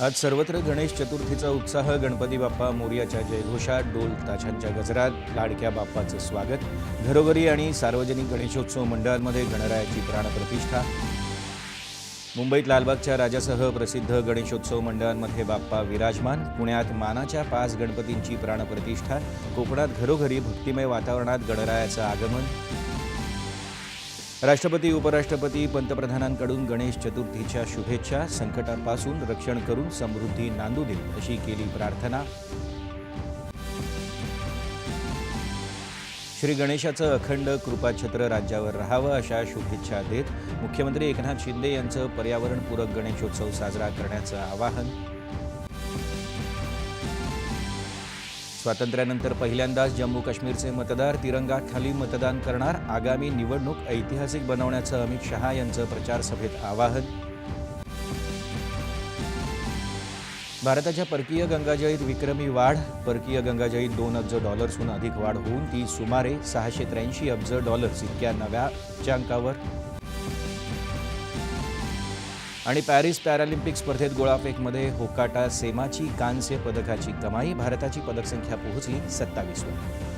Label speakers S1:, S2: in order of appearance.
S1: आज सर्वत्र गणेश चतुर्थीचा उत्साह गणपती बाप्पा मोर्याच्या जयघोषात डोल ताशांच्या गजरात लाडक्या बाप्पाचं स्वागत. घरोघरी आणि सार्वजनिक गणेशोत्सव मंडळांमध्ये गणरायाची प्राणप्रतिष्ठा. मुंबईत लालबागच्या राजासह प्रसिद्ध गणेशोत्सव मंडळांमध्ये बाप्पा विराजमान. पुण्यात मानाच्या पाच गणपतींची प्राणप्रतिष्ठा. कोकणात घरोघरी भक्तिमय वातावरणात गणरायाचं आगमन. राष्ट्रपती उपराष्ट्रपती पंतप्रधानांकडून गणेश चतुर्थीच्या शुभेच्छा संकटापासून रक्षण करून समृद्धी नांदू दे अशी केली प्रार्थना. श्री गणेशाचं अखंड कृपाछत्र राज्यावर राहावं अशा शुभेच्छा देत मुख्यमंत्री एकनाथ शिंदे यांचं पर्यावरणपूरक गणेशोत्सव साजरा करण्याचं आवाहन. स्वातंत्र्यानंतर पहिल्यांदाच जम्मू काश्मीरचे मतदार तिरंगाखाली मतदान करणार आगामी निवडणूक ऐतिहासिक बनवण्याचं अमित शहा यांचं प्रचार सभेत आवाहन. भारताच्या परकीय गंगाजळीत विक्रमी वाढ परकीय गंगाजळीत दोन अब्ज डॉलर्सहून अधिक वाढ होऊन ती सुमारे सहाशे त्र्याऐंशी अब्ज डॉलर्स इतक्या नव्या उच्चांकावर आणि पॅरिस पॅरालिम्पिक स्पर्धेत गोळाफेकमध्ये होकाटा सेमाची कांस्य पदकाची कमाई भारताची पदकसंख्या पोहोचली सत्तावीसवर.